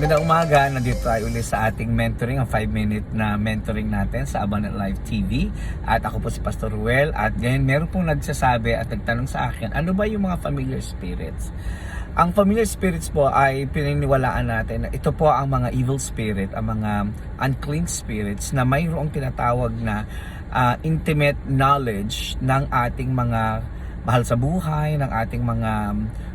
Magandang umaga, nandito tayo ulit sa ating mentoring, ang 5 minute na mentoring natin sa Abundant Life TV. At ako po si Pastor Ruel at ngayon meron pong nagsasabi at nagtanong sa akin, ano ba yung mga familiar spirits? Ang familiar spirits po ay pininiwalaan natin na ito po ang mga evil spirit, ang mga unclean spirits na mayroong tinatawag na ah, intimate knowledge ng ating mga mahal sa buhay, ng ating mga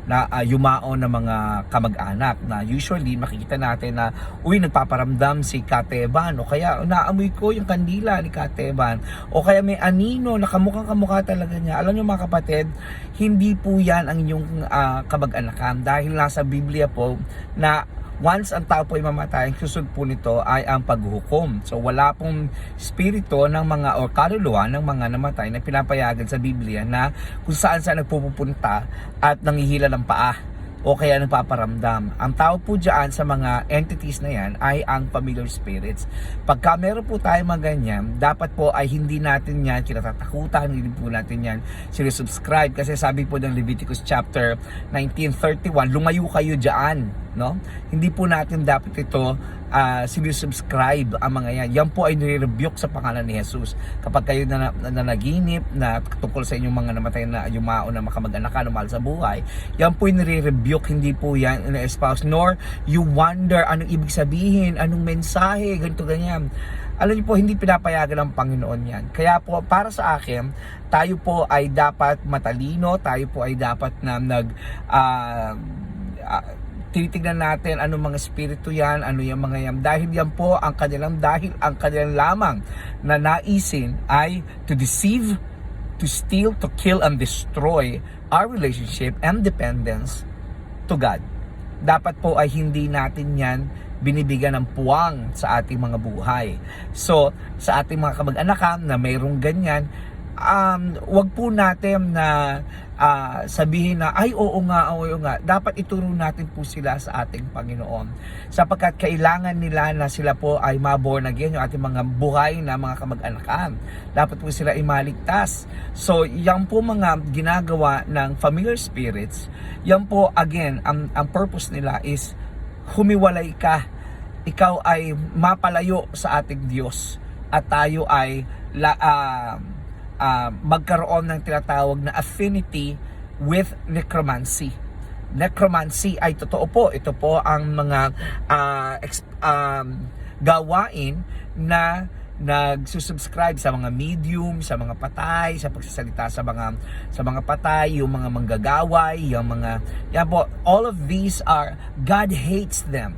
na uh, yumaon na mga kamag-anak na usually makikita natin na uy nagpaparamdam si Kateban o kaya naamoy ko yung kandila ni Kateban o kaya may anino na kamukhang kamukha talaga niya. Alam niyo mga kapatid hindi po yan ang inyong ah, kamag-anakan. Dahil nasa Biblia po na once ang tao po ay mamatay, ang susunod po nito ay ang paghuhukom. So wala pong spirito ng mga o kaluluwa ng mga namatay na pinapayagan sa Biblia na kung saan saan nagpupunta at nangihila ng paa o kaya nagpaparamdam. Ang tao po dyan sa mga entities na yan ay ang familiar spirits. Pagka meron po tayo mga ganyan, dapat po ay hindi natin yan kinatatakutan, hindi po natin yan sinusubscribe kasi sabi po ng Leviticus chapter 19:31, lumayo kayo dyan, no? Hindi po natin dapat ito uh, sinusubscribe ang mga yan. Yan po ay nire-rebuke sa pangalan ni Jesus. Kapag kayo na, na, na naginip na tungkol sa inyong mga namatay na yumao na makamag-anak na mahal sa buhay, yan po ay nire-rebuke, hindi po yan na-espouse, nor you wonder anong ibig sabihin, anong mensahe, ganito ganyan. Alam niyo po, hindi pinapayagan ng Panginoon yan. Kaya po, para sa akin, tayo po ay dapat matalino, tayo po ay dapat na nag... ah, ah, tinitignan natin anong mga spirito yan, ano yung mga yan. Dahil yan po ang kanilang, dahil ang kanilang lamang na naisin ay to deceive, to steal, to kill, and destroy our relationship and dependence to God. Dapat po ay hindi natin yan binibigyan ng puwang sa ating mga buhay. So, sa ating mga kamag-anakan na mayroong ganyan, um, wag po natin na ah, sabihin na, ay oo nga, oo nga. Dapat ituro natin po sila sa ating Panginoon. Sapagkat kailangan nila na sila po ay maborn again, yung ating mga buhay na mga kamag-anakan. Dapat po sila ay maligtas. So, yan po mga ginagawa ng familiar spirits, yan po again, ang, ang purpose nila is humiwalay ka. Ikaw ay mapalayo sa ating Diyos at tayo ay la, ah, ah, magkaroon ng tinatawag na affinity with necromancy. Necromancy ay totoo po. Ito po ang mga ah, ex- um, gawain na nagsusubscribe sa mga medium, sa mga patay, sa pagsasalita sa mga sa mga patay, yung mga manggagaway, yung mga yan po, all of these are God hates them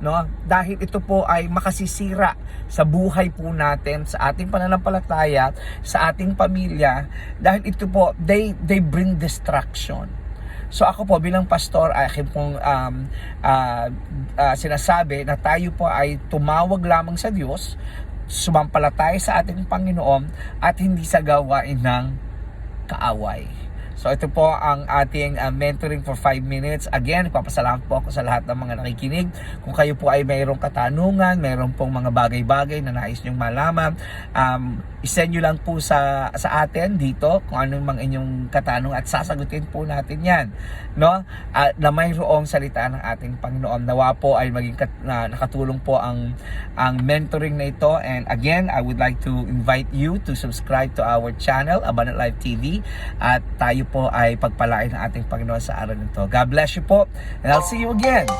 no? Dahil ito po ay makasisira sa buhay po natin sa ating pananampalataya sa ating pamilya. Dahil ito po they they bring destruction. So ako po bilang pastor ay akin pong um, ah, ah, sinasabi na tayo po ay tumawag lamang sa Diyos, sumampalataya sa ating Panginoon at hindi sa gawain ng kaaway. So ito po ang ating uh, mentoring for 5 minutes. Again, nagpapasalamat po ako sa lahat ng mga nakikinig. Kung kayo po ay mayroong katanungan, mayroong pong mga bagay-bagay na nais nyong malaman, um, isend nyo lang po sa, sa atin dito kung anong mga inyong katanungan at sasagutin po natin yan. No? At na mayroong salita ng ating Panginoon. Nawa po ay maging kat, na, nakatulong po ang, ang mentoring na ito. And again, I would like to invite you to subscribe to our channel, Abundant Life TV. At tayo po ay pagpalain ng ating Panginoon sa araw nito. God bless you po. And I'll see you again.